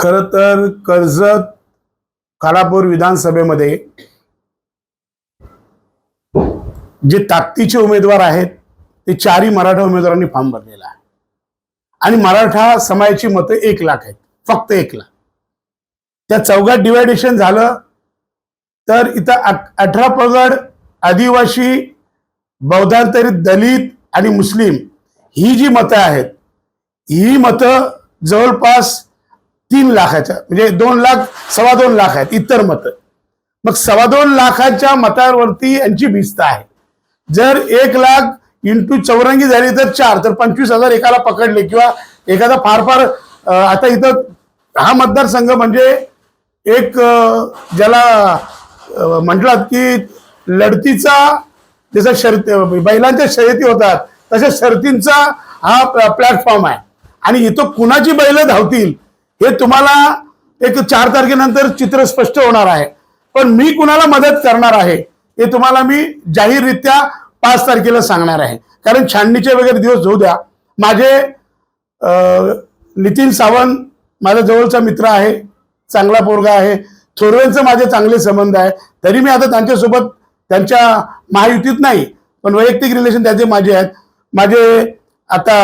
खरं तर कर्जत खालापूर विधानसभेमध्ये जे ताकदीचे उमेदवार आहेत ते चारही मराठा उमेदवारांनी फॉर्म भरलेला आहे. आणि मराठा समाजाची मतं एक लाख आहेत फक्त एक लाख. त्या चौघात डिवायडेशन झालं तर इथं अठरा पगड आदिवासी बौद्धांतरित दलित आणि मुस्लिम ही जी मतं आहेत ही मतं जवळपास तीन लाखाच्या म्हणजे दोन लाख सव्वा दोन लाख आहेत इतर मतं. मग सव्वा दोन लाखाच्या मतावरती यांची भिस्त आहे. जर एक लाख इंटू चौरंगी झाली तर चार तर पंचवीस हजार एकाला पकडले किंवा एखादा फार फार आता इथं हा मतदारसंघ म्हणजे एक ज्याला म्हटलात की लढतीचा जसं शर्त बैलांच्या शर्यती होतात तशा शर्तींचा हा प्लॅटफॉर्म आहे. आणि इथं कुणाची बैलं धावतील हे तुम्हाला एक चार तारखेनंतर चित्र स्पष्ट होणार आहे. पण मी कुणाला मदत करणार आहे हे तुम्हाला मी जाहीररित्या पाच तारखेला सांगणार आहे. कारण छाननीचे वगैरे दिवस होऊ द्या. माझे नितीन सावंत माझा जवळचा मित्र आहे चांगला पोरगा आहे. थोरवेंचं माझे चांगले संबंध आहे. तरी मी आता त्यांच्यासोबत त्यांच्या महायुतीत नाही पण वैयक्तिक रिलेशन त्याचे माझे आहेत. माझे आता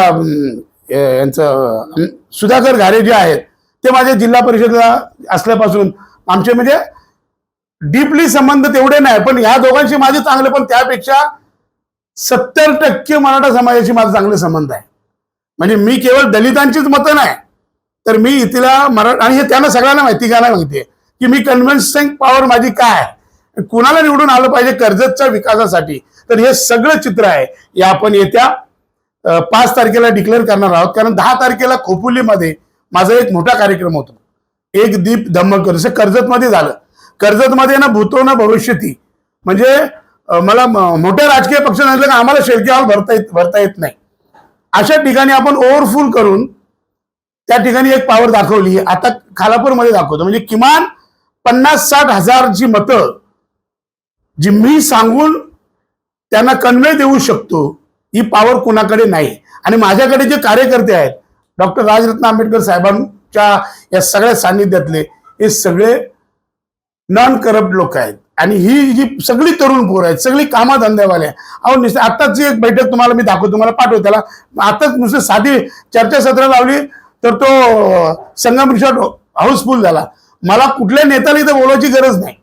यांचं सुधाकर घारे जे आहेत ते माझे जिल्हा परिषदेला असल्यापासून. आमचे म्हणजे डीपली संबंध तेवढे नाही पण ह्या दोघांशी माझे चांगले पण त्यापेक्षा सत्तर टक्के मराठा समाजाशी माझा चांगले संबंध आहे. म्हणजे मी केवळ दलितांचीच मतं नाही तर मी इथला मराठा आणि हे त्यांना सगळ्यांना माहिती घ्यायला माहिती आहे की मी कन्व्हिन्सिंग पॉवर माझी काय आहे? कुणाला निवडून आलं पाहिजे कर्जतच्या विकासासाठी? तर हे सगळं चित्र आहे. हे आपण येत्या पाच तारखेला डिक्लेअर करणार आहोत. कारण दहा तारखेला खोपोलीमध्ये माझा एक मोठा कार्यक्रम होतो. एक दीप धम्मकर जसं कर्जतमध्ये झालं. कर्जतमध्ये ना भूतो ना भविष्यती. म्हणजे मला मोठ्या राजकीय पक्ष नसलं की आम्हाला शेळके हॉल भरता येत भरता येत नाही. अशा ठिकाणी आपण ओव्हरफुल करून त्या ठिकाणी एक पावर दाखवली. आता खालापूरमध्ये दाखवतो. म्हणजे किमान पन्नास साठ हजारची मतं जी मी सांगून त्यांना कन्वे देऊ शकतो ही पावर कुणाकडे नाही. आणि माझ्याकडे जे कार्यकर्ते आहेत डॉक्टर राजरत्न आंबेडकर साहेबांच्या या सगळ्या सान्निध्यातले हे सगळे नॉन करप्ट लोक आहेत. आणि ही जी सगळी तरुण पोरं आहेत सगळी कामाधंद्यावाले आहे. अहो नुसतं आत्ताची एक बैठक तुम्हाला मी दाखवतो तुम्हाला पाठवतो. त्याला आताच नुसतं साधी चर्चासत्र लावली तर तो संगम रिसॉर्ट हाऊसफुल झाला. मला कुठल्या नेत्याला इथं बोलायची गरज नाही.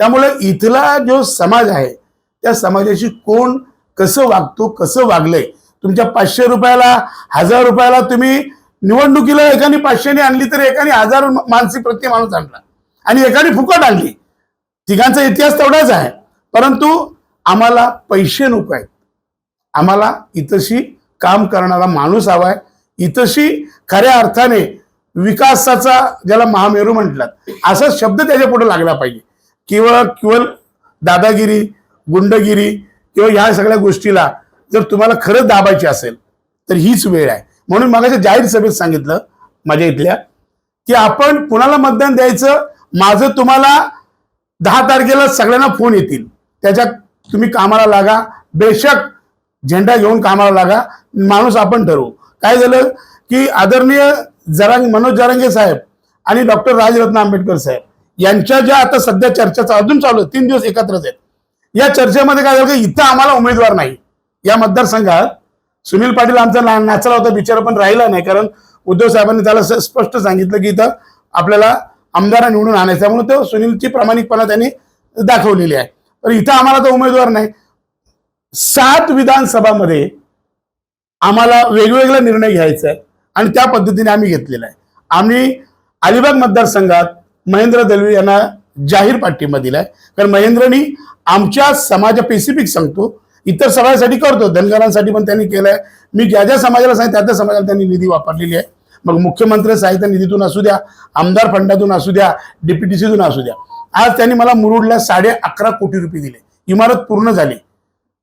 त्यामुळे इथला जो समाज आहे त्या समाजाशी कोण कसं वागतो कसं वागलंय तुमच्या पाचशे रुपयाला हजार रुपयाला तुम्ही निवडणुकीला एकाने पाचशेने आणली तर एकाने हजार मानसी प्रति माणूस आणला. आणि एकाने फुकट आणली. तिघांचा इतिहास तेवढाच आहे. परंतु आम्हाला पैसे नको आहेत. आम्हाला इथशी काम करणारा माणूस हवा आहे. इथशी खऱ्या अर्थाने विकासाचा ज्याला महामेरू म्हटलात असा शब्द त्याच्या पुढे लागला पाहिजे. केवळ केवळ दादागिरी गुंडगिरी किंवा ह्या सगळ्या गोष्टीला जर तुम्हाला खरंच दाबायची असेल तर हीच वेळ आहे. म्हणून मागाच्या जाहीर सभेत सांगितलं माझ्या इथल्या की आपण कुणाला मतदान द्यायचं? माझं तुम्हाला दहा तारखेला सगळ्यांना फोन येतील. त्याच्यात तुम्ही कामाला लागा बेशक झेंडा घेऊन कामाला लागा माणूस आपण ठरवू. काय झालं की आदरणीय जरांग मनोज जरांगे साहेब आणि डॉक्टर राजरत्न आंबेडकर साहेब यांच्या ज्या आता सध्या चर्चा अजून चालू आहे तीन दिवस एकत्रच आहेत. या चर्चेमध्ये काय झालं की इथं आम्हाला उमेदवार नाही. या मतदारसंघात सुनील पाटील आमचा ना- नाचला होता बिचारा पण राहिला नाही कारण उद्धव साहेबांनी त्याला स्पष्ट सांगितलं की इथं आपल्याला आमदार निवडून आणायचं त्यामुळे तो सुनीलची प्रामाणिकपणा त्यांनी दाखवलेली आहे. तर इथं आम्हाला तो उमेदवार नाही. सात विधानसभामध्ये आम्हाला वेगवेगळा निर्णय घ्यायचा आहे आणि त्या पद्धतीने आम्ही घेतलेला आहे. आम्ही अलिबाग मतदारसंघात महेंद्र दलवी यांना जाहीर पाठिंबा दिलाय. कारण महेंद्रनी आमच्या समाजा पेसिफिक सांगतो इतर समाजासाठी करतो. धनगरांसाठी पण त्यांनी केलंय. मी ज्या ज्या समाजाला सांगितलं त्या त्या समाजाला त्यांनी निधी वापरलेली आहे. मग मुख्यमंत्री साहित्य निधीतून असू द्या आमदार फंडातून असू द्या डीपीटीसीतून असू द्या. आज त्यांनी मला मुरुडला साडे अकरा कोटी रुपये दिले. इमारत पूर्ण झाली.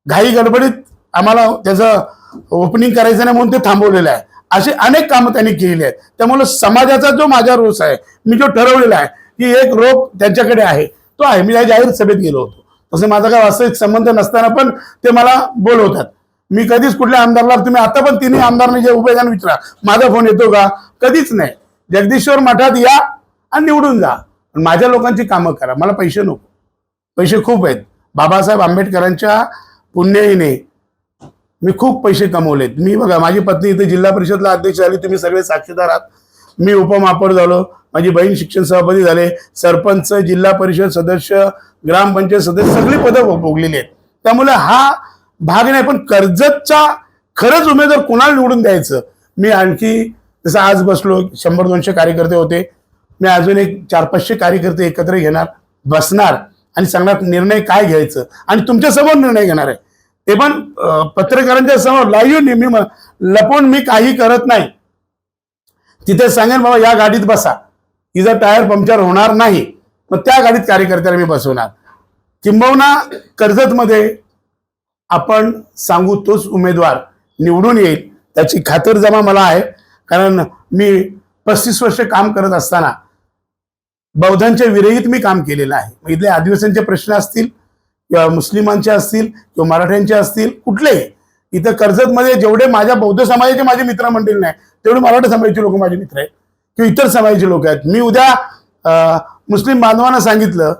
घाई गडबडीत आम्हाला त्याचं ओपनिंग करायचं नाही म्हणून ते थांबवलेलं आहे. असे अनेक कामं त्यांनी केलेली आहेत. त्यामुळे समाजाचा जो माझा रोष आहे मी जो ठरवलेला आहे की एक रोप त्यांच्याकडे आहे. तो आहे. मी या जाहीर सभेत गेलो होतो. तसं माझा काय वास्तविक संबंध नसताना पण ते मला बोलवतात. मी कधीच कुठल्या आमदारला तुम्ही आता पण तिन्ही आमदारांनी जे उभे विचारा माझा फोन येतो का? कधीच नाही. जगदीश्वर मठात या आणि निवडून जा. पण माझ्या लोकांची कामं करा. मला पैसे नको. पैसे खूप आहेत. बाबासाहेब आंबेडकरांच्या पुण्याईने मी खूप पैसे कमवलेत. मी बघा माझी पत्नी इथे जिल्हा परिषदला अध्यक्ष झाली तुम्ही सगळे साक्षीदार आहात. मी उपमहापौर झालो माझी बहीण शिक्षण सभापती झाले सरपंच जिल्हा परिषद सदस्य ग्रामपंचायत सदस्य सगळी पदं भोगलेली आहेत. त्यामुळे हा भाग नाही पण कर्जतचा खरंच उमेदवार कुणाला निवडून द्यायचं? मी आणखी जसं आज बसलो शंभर दोनशे कार्यकर्ते होते. मी अजून एक चार पाचशे कार्यकर्ते एकत्र घेणार बसणार आणि सांगणार निर्णय काय घ्यायचं? आणि तुमच्यासमोर निर्णय घेणार आहे. ते पण पत्रकारांच्या समोर लाईव्ह नेहमी लपवून मी काही करत नाही. तिथे सांगेन बाबा या गाडीत बसा. तिचा टायर पंक्चर होणार नाही. मग त्या गाडीत कार्यकर्त्याला मी बसवणार. किंबहुना कर्जतमध्ये आपण सांगू तोच उमेदवार निवडून येईल त्याची खातरजमा मला आहे. कारण मी पस्तीस वर्ष काम करत असताना बौद्धांच्या विरहित मी काम केलेलं आहे. मग इथले आदिवासींचे प्रश्न असतील किंवा मुस्लिमांचे असतील किंवा मराठ्यांचे असतील कुठलेही. इथं कर्जतमध्ये जेवढे माझ्या बौद्ध समाजाचे माझे मित्रमंडळी नाही तेवढे मराठा समाजाचे लोक माझे मित्र आहेत. किंवा इतर समाजाचे लोक आहेत. मी उद्या मुस्लिम बांधवांना सांगितलं